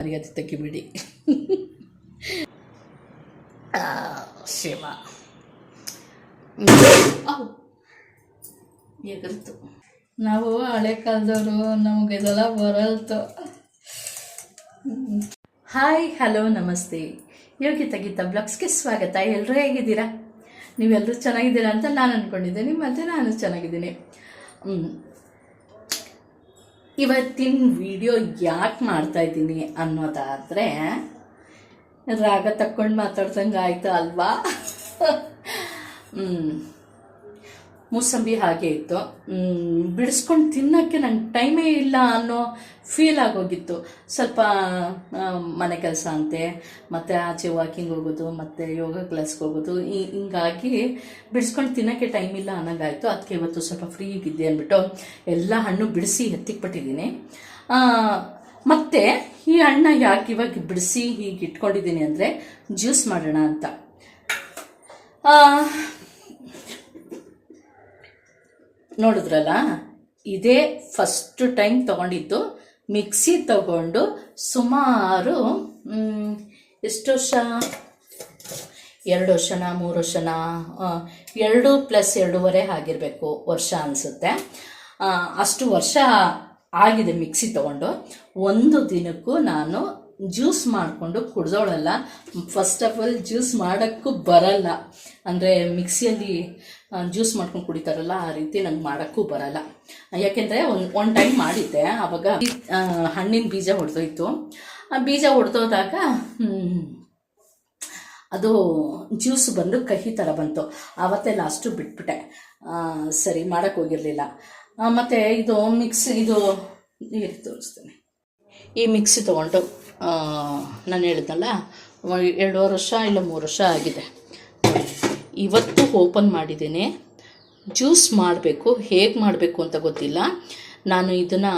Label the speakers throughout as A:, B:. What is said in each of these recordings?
A: ಮರ್ಯಾದೆ ತೆಗಿಬಿಡಿ. ಶಿವ. ಎಗರ್ತು ನಾವು ಹಳೆ ಕಾಲದವರು ನಮಗೆ ಇದೆಲ್ಲ ಬರಲ್ತು. ಹಾಯ್, ಹಲೋ, ನಮಸ್ತೆ. ಯೋಗಿತಾ ಗೀತಾ ಬ್ಲಾಗ್ಸ್ಗೆ ಸ್ವಾಗತ. ಎಲ್ಲರೂ ಹೇಗಿದ್ದೀರಾ? ನೀವೆಲ್ಲರೂ ಚೆನ್ನಾಗಿದ್ದೀರಾ ಅಂತ ನಾನು ಅಂದ್ಕೊಂಡಿದ್ದೀನಿ ಮತ್ತು ನಾನು ಚೆನ್ನಾಗಿದ್ದೀನಿ. ಇವತ್ತಿನ ವಿಡಿಯೋ ಯಾಕೆ ಮಾಡ್ತಾ ಇದ್ದೀನಿ ಅನ್ನೋದಾದರೆ ರಾಗ ತಕ್ಕೊಂಡು ಮಾತಾಡ್ದಂಗೆ ಆಯಿತು ಅಲ್ವಾ. ಮೂಸಂಬಿ ಹಾಗೆ ಇತ್ತು. ಬಿಡಿಸ್ಕೊಂಡು ತಿನ್ನೋಕ್ಕೆ ನಂಗೆ ಟೈಮೇ ಇಲ್ಲ ಅನ್ನೋ ಫೀಲ್ ಆಗೋಗಿತ್ತು. ಸ್ವಲ್ಪ ಮನೆ ಕೆಲಸ ಅಂತೆ, ಮತ್ತು ಆಚೆ ವಾಕಿಂಗ್ ಹೋಗೋದು, ಮತ್ತು ಯೋಗ ಕ್ಲಾಸ್ಗೆ ಹೋಗೋದು ಹಿಂಗಾಗಿ ಬಿಡಿಸ್ಕೊಂಡು ತಿನ್ನೋಕ್ಕೆ ಟೈಮ್ ಇಲ್ಲ ಅನ್ನೋಂಗಾಯಿತು. ಅದಕ್ಕೆ ಇವತ್ತು ಸ್ವಲ್ಪ ಫ್ರೀ ಇದ್ದೆ ಅಂದ್ಬಿಟ್ಟು ಎಲ್ಲ ಹಣ್ಣು ಬಿಡಿಸಿ ಎತ್ತಿಕ್ಬಿಟ್ಟಿದ್ದೀನಿ ಮತ್ತು ಈ ಹಣ್ಣ ಯಾಕೆ ಇವಾಗ ಬಿಡಿಸಿ ಹೀಗೆ ಇಟ್ಕೊಂಡಿದ್ದೀನಿ ಅಂದರೆ ಜ್ಯೂಸ್ ಮಾಡೋಣ ಅಂತ ಆ, ನೋಡಿದ್ರಲ್ಲ? ಇದೇ ಫಸ್ಟ್ ಟೈಮ್ ತಗೊಂಡಿದ್ದು. ಮಿಕ್ಸಿ ತಗೊಂಡು ಸುಮಾರು ಎಷ್ಟು ವರ್ಷ? ಎರಡು ವರ್ಷನ, ಮೂರು ವರ್ಷನ? ಎರಡು ಪ್ಲಸ್ ಎರಡೂವರೆ ಆಗಿರಬೇಕು ವರ್ಷ ಅನಿಸುತ್ತೆ. ಅಷ್ಟು ವರ್ಷ ಆಗಿದೆ ಮಿಕ್ಸಿ ತಗೊಂಡು. ಒಂದು ದಿನಕ್ಕೂ ನಾನು ಜ್ಯೂಸ್ ಮಾಡಿಕೊಂಡು ಕುಡ್ದೋಳಲ್ಲ ಫಸ್ಟ್ ಆಫ್ ಆಲ್ ಜ್ಯೂಸ್ ಮಾಡೋಕ್ಕೂ ಬರಲ್ಲ. ಅಂದರೆ ಮಿಕ್ಸಿಯಲ್ಲಿ ಜ್ಯೂಸ್ ಮಾಡ್ಕೊಂಡು ಕುಡಿತಾರಲ್ಲ, ಆ ರೀತಿ ನಂಗೆ ಮಾಡೋಕ್ಕೂ ಬರಲ್ಲ. ಯಾಕೆಂದರೆ ಒಂದು ಒನ್ ಟೈಮ್ ಮಾಡಿದ್ದೆ. ಆವಾಗ ಹಣ್ಣಿನ ಬೀಜ ಹೊಡೆದೋಯ್ತು. ಆ ಬೀಜ ಹೊಡೆದೋದಾಗ ಅದು ಜ್ಯೂಸ್ ಬಂದು ಕಹಿ ಥರ ಬಂತು. ಆವತ್ತೇ ಲಾಸ್ಟು ಬಿಟ್ಬಿಟ್ಟೆ. ಸರಿ ಮಾಡೋಕ್ಕೆ ಹೋಗಿರಲಿಲ್ಲ. ಮತ್ತು ಇದು ಮಿಕ್ಸ್, ಇದು ನೀರು ತೋರಿಸ್ತೀನಿ. ಈ ಮಿಕ್ಸಿ ತೊಗೊಂಡು ನಾನು ಹೇಳಿದ್ನಲ್ಲ ಎರಡೂವರೆ ವರ್ಷ ಇಲ್ಲ ಮೂರು ವರ್ಷ ಆಗಿದೆ. ಇವತ್ತು ಓಪನ್ ಮಾಡಿದ್ದೀನಿ. ಜ್ಯೂಸ್ ಮಾಡಬೇಕು, ಹೇಗೆ ಮಾಡಬೇಕು ಅಂತ ಗೊತ್ತಿಲ್ಲ. ನಾನು ಇದನ್ನು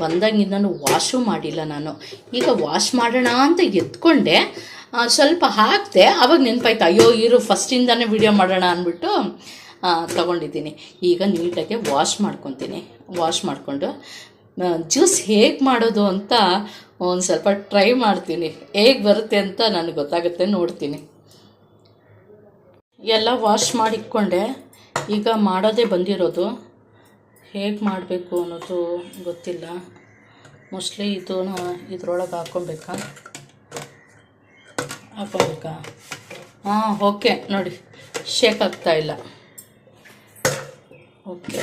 A: ಬಂದಾಗಿಂದನೂ ವಾಶು ಮಾಡಿಲ್ಲ ನಾನು. ಈಗ ವಾಶ್ ಮಾಡೋಣ ಅಂತ ಎತ್ಕೊಂಡೆ. ಸ್ವಲ್ಪ ಹಾಕಿದೆ, ಅವಾಗ ನೆನಪಾಯ್ತು, ಅಯ್ಯೋ, ಇರು, ಫಸ್ಟಿಂದನೇ ವಿಡಿಯೋ ಮಾಡೋಣ ಅಂದ್ಬಿಟ್ಟು ತಗೊಂಡಿದ್ದೀನಿ. ಈಗ ನೀಟಾಗಿ ವಾಶ್ ಮಾಡ್ಕೊತೀನಿ. ವಾಶ್ ಮಾಡಿಕೊಂಡು ಜ್ಯೂಸ್ ಹೇಗೆ ಮಾಡೋದು ಅಂತ ಒಂದು ಸ್ವಲ್ಪ ಟ್ರೈ ಮಾಡ್ತೀನಿ. ಹೇಗೆ ಬರುತ್ತೆ ಅಂತ ನನಗೆ ಗೊತ್ತಾಗುತ್ತೆ, ನೋಡ್ತೀನಿ. ಎಲ್ಲ ವಾಶ್ ಮಾಡಿಟ್ಕೊಂಡೆ ಈಗ ಮಾಡೋದೇ ಬಂದಿರೋದು. ಹೇಗೆ ಮಾಡಬೇಕು ಅನ್ನೋದು ಗೊತ್ತಿಲ್ಲ. ಮೋಸ್ಟ್ಲಿ ಇದು ಇದ್ರೊಳಗೆ ಹಾಕ್ಕೊಬೇಕಾ ಹಾಕ್ಕೊಬೇಕಾ ಹಾಂ, ಓಕೆ. ನೋಡಿ ಶೇಕ್ ಆಗ್ತಾ ಇಲ್ಲ. ಓಕೆ.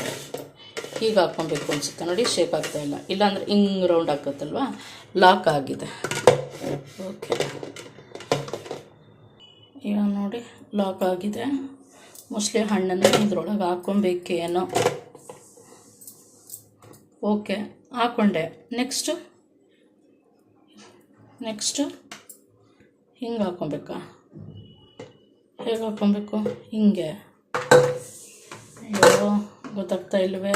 A: ಹೀಗೆ ಹಾಕ್ಕೊಬೇಕು ಅನಿಸುತ್ತೆ ನೋಡಿ ಶೇಪ್ ಆಗ್ತಾ ಇಲ್ಲ. ಇಲ್ಲಾಂದ್ರೆ ಹಿಂಗೆ ರೌಂಡ್ ಹಾಕುತ್ತಲ್ವ? ಲಾಕ್ ಆಗಿದೆ. ಓಕೆ ಈಗ ನೋಡಿ ಲಾಕ್ ಆಗಿದೆ. ಮೋಸ್ಟ್ಲಿ ಹಣ್ಣನ್ನು ಇದ್ರೊಳಗೆ ಹಾಕ್ಕೊಬೇಕೇನೋ ಓಕೆ ಹಾಕ್ಕೊಂಡೆ ನೆಕ್ಸ್ಟು ನೆಕ್ಸ್ಟು ಹಿಂಗೆ ಹಾಕ್ಕೊಬೇಕಾ? ಹೇಗೆ ಹಾಕ್ಕೊಬೇಕು? ಹಿಂಗೆ. ಅಯ್ಯೋ. ಗೊತ್ತಾಗ್ತಾ ಇಲ್ವೇ?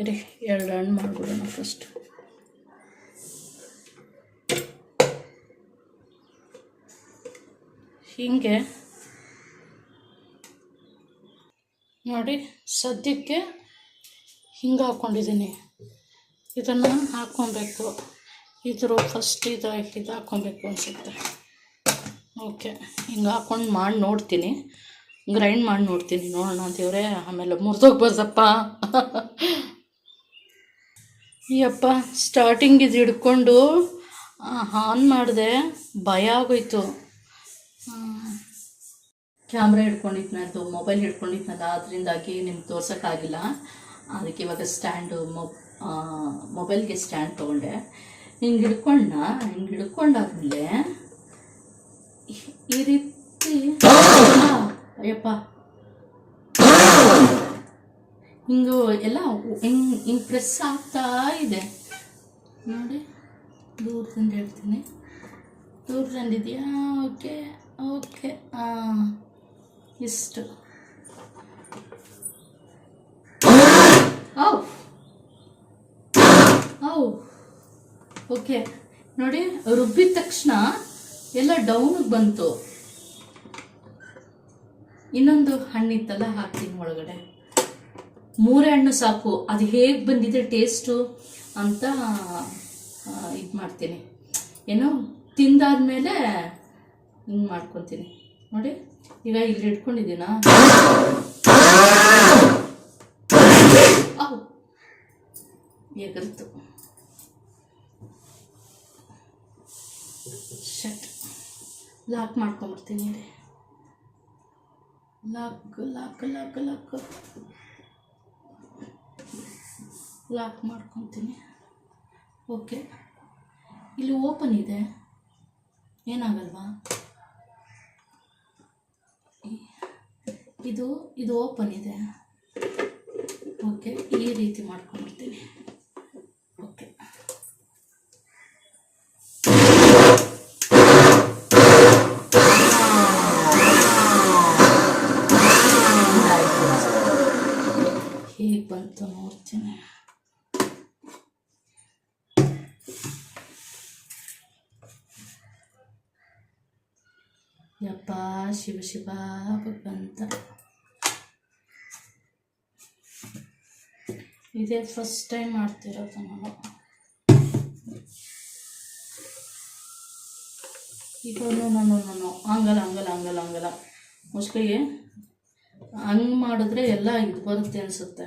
A: ಇರಿ, ಎರಡು ಹಣ್ಣು ಮಾಡ್ಬಿಡೋಣ ಫಸ್ಟ್ ಹೀಗೆ ನೋಡಿ, ಸದ್ಯಕ್ಕೆ ಹಿಂಗೆ ಹಾಕ್ಕೊಂಡಿದ್ದೀನಿ ಇದನ್ನು ಹಾಕ್ಕೊಬೇಕು. ಇದ್ರ ಫಸ್ಟ್ ಇದು ಇದು ಹಾಕ್ಕೊಬೇಕು ಅನಿಸುತ್ತೆ. ಓಕೆ ಹಿಂಗೆ ಹಾಕ್ಕೊಂಡು ಮಾಡಿ ನೋಡ್ತೀನಿ. ಗ್ರೈಂಡ್ ಮಾಡಿ ನೋಡ್ತೀನಿ ನೋಡೋಣ ಅಂತೇವ್ರೆ. ಆಮೇಲೆ ಮುರಿದೋಗ್ಬೋದಪ್ಪ ಈ ಅಪ್ಪ ಸ್ಟಾರ್ಟಿಂಗ್ ಇದು ಹಿಡ್ಕೊಂಡು ಆನ್ ಮಾಡಿದೆ. ಭಯ ಆಗೋಯ್ತು. ಕ್ಯಾಮ್ರಾ ಹಿಡ್ಕೊಂಡಿದ್ನದ್ದು ಮೊಬೈಲ್ ಹಿಡ್ಕೊಂಡಿದ್ನಲ್ಲ ಅದರಿಂದಾಗಿ ನಿಮ್ಗೆ ತೋರ್ಸೋಕ್ಕಾಗಿಲ್ಲ. ಅದಕ್ಕೆ ಇವಾಗ ಸ್ಟ್ಯಾಂಡು ಮೊಬ್ ಮೊಬೈಲ್ಗೆ ಸ್ಟ್ಯಾಂಡ್ ತೊಗೊಂಡೆ. ಹಿಂಗೆ ಹಿಡ್ಕೊಂಡ ಹಿಂಗೆ ಹಿಡ್ಕೊಂಡಾದ್ಮೇಲೆ ಈ ರೀತಿ ಅಯ್ಯಪ್ಪ ಹಿಂಗೆ ಎಲ್ಲ ಹಿಂಗೆ ಹಿಂಗೆ ಪ್ರೆಸ್ ಆಗ್ತಾ ಇದೆ. ನೋಡಿ ದೂರದಿಂದ ಹೇಳ್ತೀನಿ. ದೂರದಿಂದಿದೆಯಾ ಓಕೆ ಓಕೆ. ಹಾಂ ಇಷ್ಟು. ಔ. ಔ. ಓಕೆ. ನೋಡಿ, ರುಬ್ಬಿದ ತಕ್ಷಣ ಎಲ್ಲ ಡೌನಿಗೆ ಬಂತು. ಇನ್ನೊಂದು ಹಣ್ಣಿತ್ತಲ್ಲ ಹಾಕ್ತೀನಿ ಒಳಗಡೆ. ಮೂರೇ ಹಣ್ಣು ಸಾಕು. ಅದು ಹೇಗೆ ಬಂದಿದೆ ಟೇಸ್ಟು ಅಂತ ಇದು ಮಾಡ್ತೀನಿ. ಏನು ತಿಂದಾದ್ಮೇಲೆ ಹಿಂಗೆ ಮಾಡ್ಕೊತೀನಿ. ನೋಡಿ, ಈಗ ಇಲ್ಲಿ ಇಟ್ಕೊಂಡಿದ್ದೀನ? ಎಗರ್ತು. ಶಟ್ ಲಾಕ್ ಮಾಡ್ಕೊಂಬರ್ತೀನಿ ರೀ lock lock lock lock lock ಮಾಡ್ಕೊತೀನಿ. ಓಕೆ ಇಲ್ಲಿ ಓಪನ್ ಇದೆ. ಏನಾಗಲ್ವಾ? ಇದು ಇದು ಓಪನ್ ಇದೆ. ಓಕೆ ಈ ರೀತಿ ಮಾಡ್ಕೊಂಡ್ಬಿಡ್ತೀನಿ ಓಕೆ ಹೇಗೆ ಬಂತು ನೋಡ್ತೀನಿ ಯಪ್ಪ ಶಿವ ಭಗವಂತ ಇದೇ ಫಸ್ಟ್ ಟೈಮ್ ಮಾಡ್ತಿರೋದು ನಾನು. ಈಗ ನಾನು ನಾನು ಹಂಗಲ್ಲ ಹಂಗಲ್ಲ ಹಂಗಲ್ಲ ಹಂಗಲ್ಲ ಮೋಸ್ಟ್ಲಿ ಹಂಗೆ ಮಾಡಿದ್ರೆ ಎಲ್ಲ ಇದು ಬರುತ್ತೆ ಅನಿಸುತ್ತೆ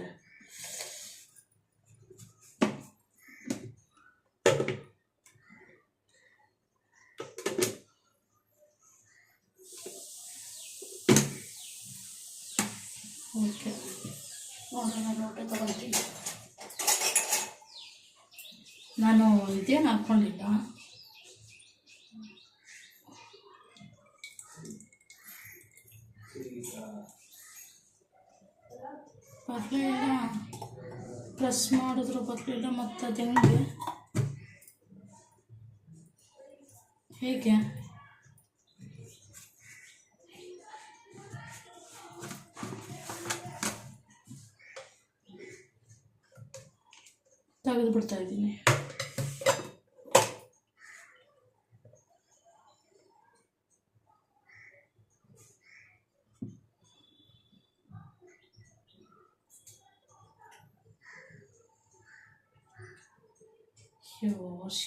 A: ಓಕೆ ನೋಡೋಣ ನೋಟ ತಗೊಳ್ತೀನಿ ನಾನು ಇದೇನು ಹಾಕ್ಕೊಂಡಿಲ್ಲ ಬರಲಿಲ್ಲ ಪ್ರೆಸ್ ಮಾಡಿದ್ರು ಬರಲಿಲ್ಲ ಮತ್ತು ಅದು ಹೆಂಗೆ? ಹೇಗೆ? ತೆಗೆದು ಬಿಡ್ತಾ ಇದ್ದೀನಿ.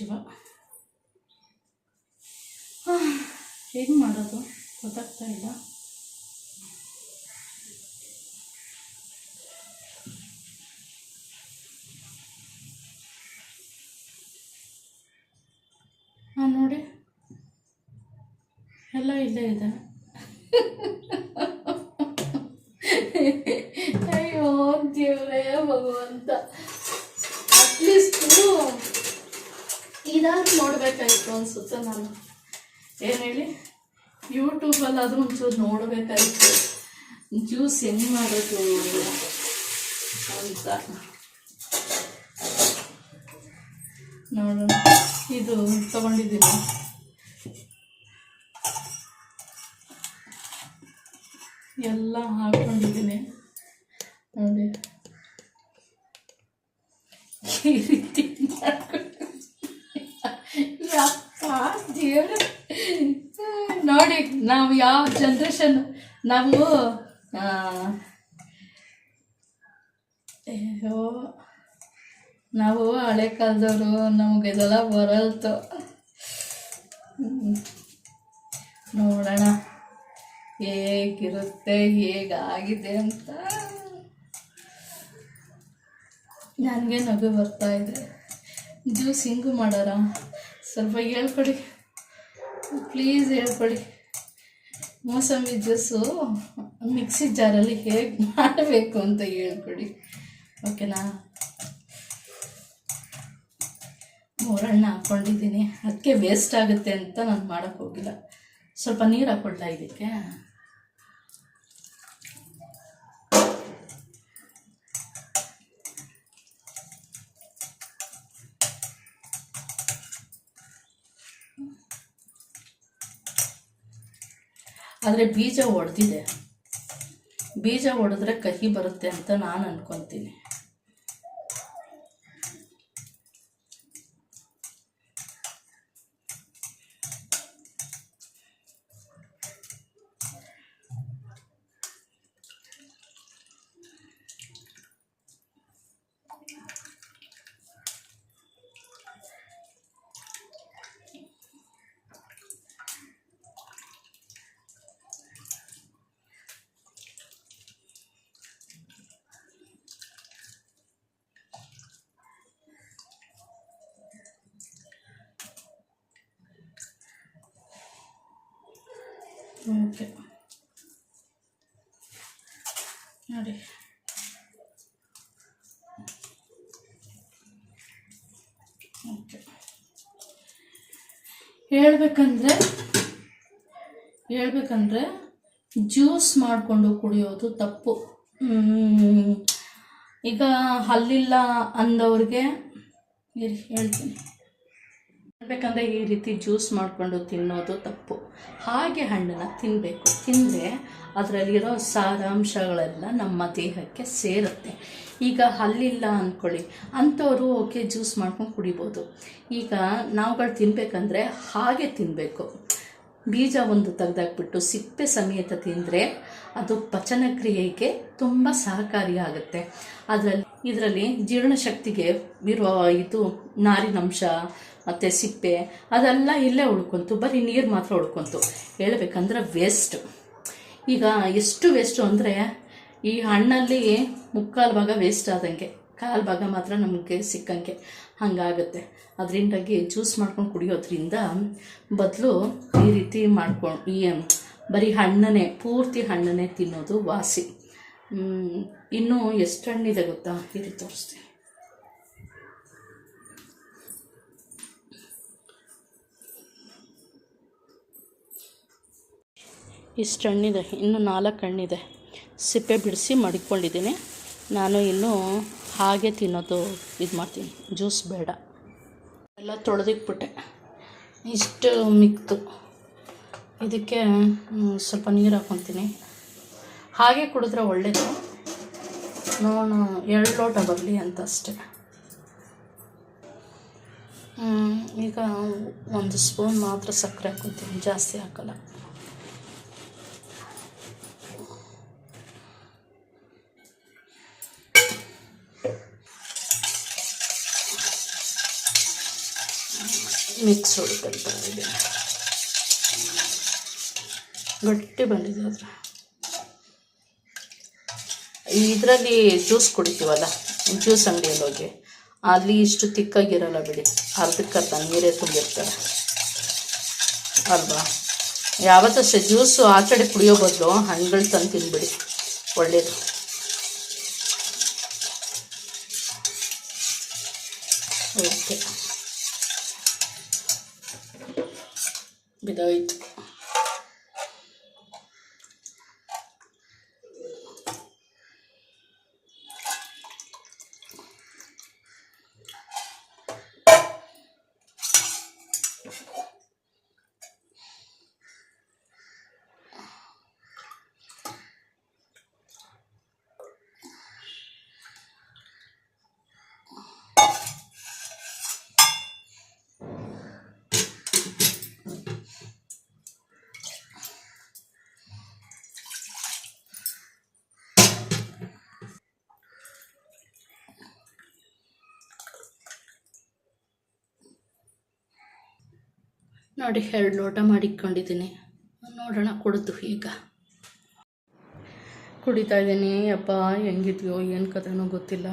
A: ಶಿವ? ಹೇಗೆ ಮಾಡೋದು? ಗೊತ್ತಾಗ್ತಾ ಇಲ್ಲ. ಹಾಂ ನೋಡಿ. ಎಲ್ಲ ಇಲ್ಲೇ ಇದೆ ಅಯ್ಯೋ ದೇವ್ರೇ ಭಗವಂತ ಅಟ್ಲೀಸ್ಟು ಇದಾದ್ರೂ ನೋಡಬೇಕಾಯ್ತು ಅನಿಸುತ್ತೆ ನಾನು. ಏನು ಹೇಳಿ? ಯೂಟ್ಯೂಬಲ್ಲಿ ಅದು ಒಂಚೂರು ನೋಡಬೇಕಾಯಿತು. ಜ್ಯೂಸ್ ಹೆಂಗೆ ಮಾಡೋದು ಅಂತ. ನೋಡೋಣ. ಇದು ತಗೊಂಡಿದ್ದೀನಿ. ಎಲ್ಲ ಹಾಕೊಂಡಿದ್ದೀನಿ. ನೋಡಿ. ಈ ರೀತಿ ದೇವ್ರೆ ನೋಡಿ, ನಾವು ಯಾವ ಜನ್ರೇಷನ್ ನಾವು ನಾವು ಹಳೆ ಕಾಲದವರು, ನಮ್ಗೆ ಇದೆಲ್ಲ ಬರಲ್ತು. ನೋಡೋಣ, ಹೇಗಿರುತ್ತೆ, ಹೇಗಾಗಿದೆ ಅಂತ. ನನಗೆ ನಗು ಬರ್ತಾ ಇದೆ. ಜ್ಯೂಸ್ ಹಿಂಗೂ ಮಾಡೋಣ ಸ್ವಲ್ಪ ಹೇಳ್ಕೊಡಿ. ಪ್ಲೀಸ್ ಹೇಳ್ಕೊಡಿ. ಮೋಸಂಬಿ ಜ್ಯೂಸು ಮಿಕ್ಸಿ ಜಾರಲ್ಲಿ ಹೇಗೆ ಮಾಡಬೇಕು ಅಂತ ಹೇಳ್ಕೊಡಿ. ಓಕೆನಾ? ಮೋರಣ್ಣ ಹಾಕ್ಕೊಂಡಿದ್ದೀನಿ. ಅದಕ್ಕೆ ವೇಸ್ಟ್ ಆಗುತ್ತೆ ಅಂತ ನಾನು ಮಾಡೋಕ್ಕೋಗಿಲ್ಲ ಸ್ವಲ್ಪ ನೀರು ಹಾಕ್ಕೊಳ್ತಾ ಇದಕ್ಕೆ ಆದರೆ ಬೀಜ ಒಡೆದಿದೆ. ಬೀಜ ಒಡೆದ್ರೆ ಕಹಿ ಬರುತ್ತೆ ಅಂತ ನಾನು ಅನ್ಕೊತೀನಿ. ಓಕೆ ನೋಡಿ. ಓಕೆ. ಹೇಳ್ಬೇಕಂದ್ರೆ ಹೇಳ್ಬೇಕಂದ್ರೆ ಜ್ಯೂಸ್ ಮಾಡಿಕೊಂಡು ಕುಡಿಯೋದು ತಪ್ಪು. ಈಗ ಅಲ್ಲಿಲ್ಲ ಅಂದವ್ರಿಗೆ ಹೇಳ್ತೀನಿ. ಹೇಳ್ಬೇಕಂದ್ರೆ ಈ ರೀತಿ ಜ್ಯೂಸ್ ಮಾಡಿಕೊಂಡು ತಿನ್ನೋದು ತಪ್ಪು. ಹಾಗೆ ಹಣ್ಣನ್ನು ತಿನ್ನಬೇಕು ತಿಂದರೆ ಅದರಲ್ಲಿರೋ ಸಾರಾಂಶಗಳೆಲ್ಲ ನಮ್ಮ ದೇಹಕ್ಕೆ ಸೇರುತ್ತೆ. ಈಗ ಹಲ್ಲಿಲ್ಲ ಅಂದ್ಕೊಳ್ಳಿ ಅಂಥವರು ಓಕೆ ಜ್ಯೂಸ್ ಮಾಡ್ಕೊಂಡು ಕುಡಿಬೋದು. ಈಗ ನಾವುಗಳು ತಿನ್ನಬೇಕಂದ್ರೆ ಹಾಗೆ ತಿನ್ನಬೇಕು ಬೀಜ ಒಂದು ತೆಗೆದಾಕ್ಬಿಟ್ಟು ಸಿಪ್ಪೆ ಸಮೇತ ತಿಂದರೆ ಅದು ಪಚನ ಕ್ರಿಯೆಗೆ ತುಂಬ ಸಹಕಾರಿಯಾಗುತ್ತೆ. ಅದರಲ್ಲಿ, ಇದರಲ್ಲಿ ಜೀರ್ಣಶಕ್ತಿಗೆ ಇರುವ ಇದು ನಾರಿನಂಶ ಮತ್ತು ಸಿಪ್ಪೆ, ಅದೆಲ್ಲ ಇಲ್ಲೇ ಉಳ್ಕೊಂತು, ಬರೀ ನೀರು ಮಾತ್ರ ಉಳ್ಕೊಂತು. ಹೇಳ್ಬೇಕಂದ್ರೆ ವೇಸ್ಟ್ ಈಗ ಎಷ್ಟು ವೇಸ್ಟು ಅಂದರೆ ಈ ಹಣ್ಣಲ್ಲಿ ಮುಕ್ಕಾಲು ಭಾಗ ವೇಸ್ಟ್ ಆದಂಗೆ. ಕಾಲು ಭಾಗ ಮಾತ್ರ ನಮಗೆ ಸಿಕ್ಕಂಗೆ ಹಾಗಾಗುತ್ತೆ. ಅದರಿಂದಾಗಿ ಜ್ಯೂಸ್ ಮಾಡ್ಕೊಂಡು ಕುಡಿಯೋದ್ರಿಂದ ಬದಲು ಈ ರೀತಿ ಮಾಡ್ಕೊಂಡು ಈ ಬರೀ ಹಣ್ಣನ್ನೇ, ಪೂರ್ತಿ ಹಣ್ಣನ್ನೇ ತಿನ್ನೋದು ವಾಸಿ. ಇನ್ನೂ ಎಷ್ಟು ಹಣ್ಣಿದೆ ಗೊತ್ತಾ? ರೀತಿ ತೋರಿಸ್ತೀನಿ. ಇಷ್ಟು ಹಣ್ಣಿದೆ? ಇನ್ನು ನಾಲ್ಕು ಹಣ್ಣಿದೆ. ಸಿಪ್ಪೆ ಬಿಡಿಸಿ ಮಡಿಕೊಂಡಿದ್ದೀನಿ. ನಾನು ಇನ್ನೂ ಹಾಗೆ ತಿನ್ನೋದು ಇದು ಮಾಡ್ತೀನಿ. ಜ್ಯೂಸ್ ಬೇಡ. ಎಲ್ಲ ತೊಳೆದಿಕ್ಬಿಟ್ಟೆ ಇಷ್ಟು ಮಿಕ್ತು ಇದಕ್ಕೆ ಸ್ವಲ್ಪ ನೀರು ಹಾಕ್ಕೊತೀನಿ ಹಾಗೆ ಕುಡಿದ್ರೆ ಒಳ್ಳೆಯದು ನೋಡೋಣ, ಎರಡು ಲೋಟ ಬರಲಿ ಅಂತ ಅಷ್ಟೆ ಈಗ ಒಂದು ಸ್ಪೂನ್ ಮಾತ್ರ ಸಕ್ಕರೆ ಹಾಕೊತೀನಿ. ಜಾಸ್ತಿ ಹಾಕಲ್ಲ. ಮಿಕ್ಸ್ ಹೊಡ್ಕೊಳ್ತಾ ಇದ್ದೀನಿ ಗಟ್ಟಿ ಬಂದಿದೆ ಇದರಲ್ಲಿ ಜ್ಯೂಸ್ ಕುಡಿತೀವಲ್ಲ, ಜ್ಯೂಸ್ ಅಂಗಡಿಯಲ್ಲಿ ಹೋಗಿ, ಅಲ್ಲಿ ಇಷ್ಟು ತಿಕ್ಕಾಗಿರಲ್ಲ ಬಿಡಿ ಅರ್ಧಕ್ಕರ್ಧ ನೀರೇ ತುಂಬಿರ್ತಾರೆ ಅಲ್ವಾ? ಯಾವತ್ತಷ್ಟೇ ಜ್ಯೂಸು ಆ ಕಡೆ ಕುಡಿಯೋ ಬದಲು ಹಣ್ಣುಗಳು ತಂದು ತಿನ್ಬಿಡಿ ಒಳ್ಳೆಯದು ಓಕೆ. Me dá. ನೋಡಿ, ಎರಡು ಲೋಟ ಮಾಡಿಟ್ಕೊಂಡಿದ್ದೀನಿ. ನೋಡೋಣ, ಕುಡಿದು ಈಗ. ಕುಡಿತಾ ಇದ್ದೀನಿ. ಅಪ್ಪ, ಹೆಂಗಿದ್ಯೋ, ಏನು ಕಥೆನೋ ಗೊತ್ತಿಲ್ಲ.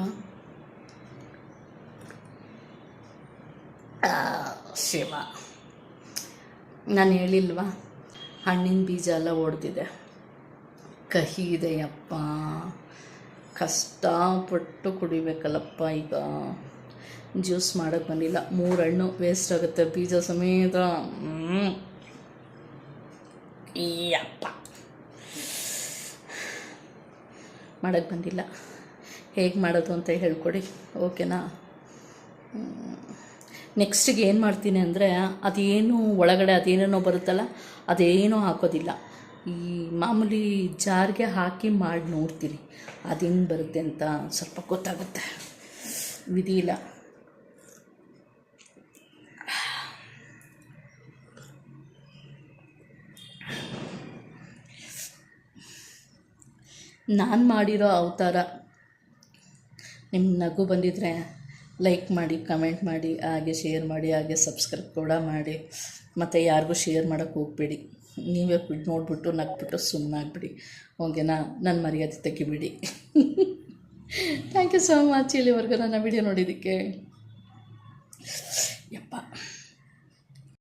A: ಶಿವ. ನಾನು ಹೇಳಿಲ್ವಾ? ಹಣ್ಣಿನ ಬೀಜ ಎಲ್ಲ ಒಡೆದಿದೆ. ಕಹಿ ಇದೆಯಪ್ಪ. ಕಷ್ಟಪಟ್ಟು ಕುಡಿಬೇಕಲ್ಲಪ್ಪ ಈಗ. ಜ್ಯೂಸ್ ಮಾಡೋಕ್ಕೆ ಬಂದಿಲ್ಲ. ಮೂರು ಹಣ್ಣು ವೇಸ್ಟ್ ಆಗುತ್ತೆ. ಬೀಜ ಸಮೇತ ಅಪ್ಪ ಮಾಡೋಕ್ಕೆ ಬಂದಿಲ್ಲ. ಹೇಗೆ ಮಾಡೋದು ಅಂತ ಹೇಳ್ಕೊಡಿ. ಓಕೆನಾ? ನೆಕ್ಸ್ಟಿಗೆ ಏನು ಮಾಡ್ತೀನಿ ಅಂದರೆ, ಅದೇನು ಒಳಗಡೆ, ಅದೇನೇನೋ ಬರುತ್ತಲ್ಲ, ಅದೇನೂ ಹಾಕೋದಿಲ್ಲ. ಈ ಮಾಮೂಲಿ ಜಾರ್ಗೆ ಹಾಕಿ ಮಾಡಿ ನೋಡ್ತೀನಿ ಅದೇನು ಬರುತ್ತೆ ಅಂತ ಸ್ವಲ್ಪ ಗೊತ್ತಾಗುತ್ತೆ. ವಿಧಿ ಇಲ್ಲ. ನಾನು ಮಾಡಿರೋ ಅವತಾರ. ನಿಮ್ಮ ನಗು ಬಂದಿದ್ರೆ ಲೈಕ್ ಮಾಡಿ ಕಮೆಂಟ್ ಮಾಡಿ, ಹಾಗೆ ಶೇರ್ ಮಾಡಿ, ಹಾಗೆ ಸಬ್ಸ್ಕ್ರೈಬ್ ಕೂಡ ಮಾಡಿ. ಮತ್ತು ಯಾರಿಗೂ ಶೇರ್ ಮಾಡೋಕ್ಕೆ ಹೋಗ್ಬೇಡಿ. ನೀವೇ ಬಿಟ್ಟು ನೋಡಿಬಿಟ್ಟು ನಗ್ಬಿಟ್ಟು ಸುಮ್ಮನಾಗ್ಬಿಡಿ ಓಕೆನಾ? ನನ್ನ ಮರ್ಯಾದೆ ತೆಗಿಬಿಡಿ. ಥ್ಯಾಂಕ್ ಯು ಸೋ ಮಚ್ ಇಲ್ಲಿವರೆಗೂ ನನ್ನ ವಿಡಿಯೋ ನೋಡಿದ್ದಕ್ಕೆ. ಯಪ್ಪ.